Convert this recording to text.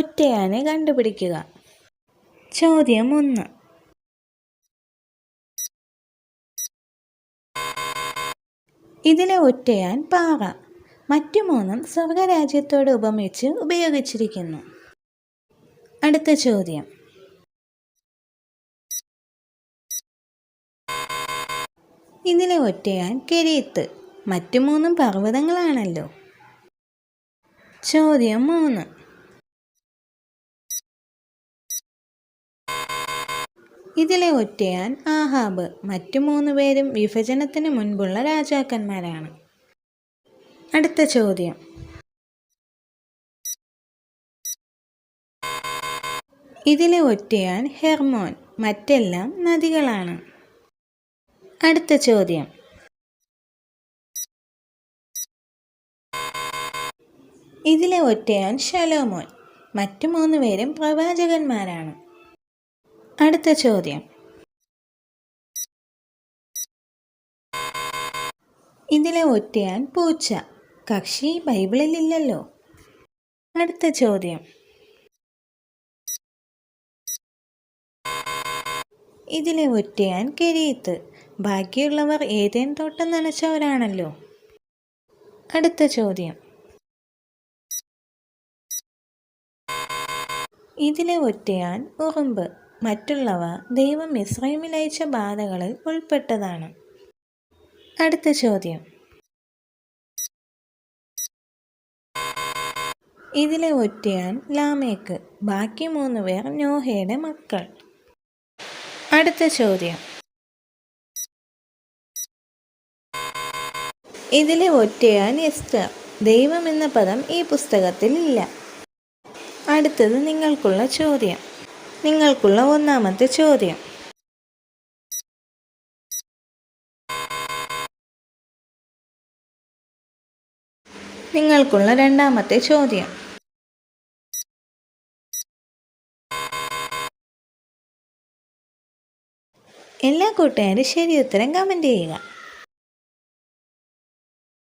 ഒറ്റയാനെ കണ്ടുപിടിക്കുക. ചോദ്യം ഒന്ന്. ഇതിലെ ഒറ്റയാൻ പാറ. മറ്റു മൂന്നും സ്വർഗരാജ്യത്തോട് ഉപമിച്ച് ഉപയോഗിച്ചിരിക്കുന്നു. അടുത്ത ചോദ്യം. ഇതിലെ ഒറ്റയാൻ കെരീത്ത്. മറ്റു മൂന്നും പർവതങ്ങളാണല്ലോ. ചോദ്യം മൂന്ന്. ഇതിലെ ഒറ്റയാൻ ആഹാബ് മറ്റു മൂന്ന് പേരും വിഭജനത്തിന് മുൻപുള്ള രാജാക്കന്മാരാണ്. അടുത്ത ചോദ്യം. ഇതിലെ ഒറ്റയാൻ ഹെർമോൻ മറ്റെല്ലാം നദികളാണ്. അടുത്ത ചോദ്യം. ഇതിലെ ഒറ്റയാൻ ഷലോമോൻ മറ്റു മൂന്ന് പേരും പ്രവാചകന്മാരാണ്. അടുത്ത ചോദ്യം. ഇതിലെ ഒറ്റയാൻ പൂച്ച. കക്ഷി ബൈബിളിലില്ലല്ലോ അടുത്ത ചോദ്യം. ഇതിലെ ഒറ്റയാൻ കെരീത്ത്. ബാക്കിയുള്ളവർ ഏതേൻ തോട്ടം നനച്ചവരാണല്ലോ. അടുത്ത ചോദ്യം. ഇതിലെ ഒറ്റയാൻ ഉറുമ്പ്. മറ്റുള്ളവ ദൈവം ഇസ്രൈമിൽ അയച്ച ബാധകളിൽ ഉൾപ്പെട്ടതാണ്. അടുത്ത ചോദ്യം. ഇതിലെ ഒറ്റയാൻ ലാമേക്ക് ബാക്കി മൂന്ന് പേർ നോഹയുടെ മക്കൾ. അടുത്ത ചോദ്യം. ഇതിലെ ഒറ്റയാൻ എസ്റ്റർ ദൈവം എന്ന പദം ഈ പുസ്തകത്തിൽ ഇല്ല. അടുത്തത് നിങ്ങൾക്കുള്ള ചോദ്യം. നിങ്ങൾക്കുള്ള ഒന്നാമത്തെ ചോദ്യം. നിങ്ങൾക്കുള്ള രണ്ടാമത്തെ ചോദ്യം. എല്ലാ കൂട്ടുകാരും ശരി ഉത്തരം കമന്റ് ചെയ്യുക.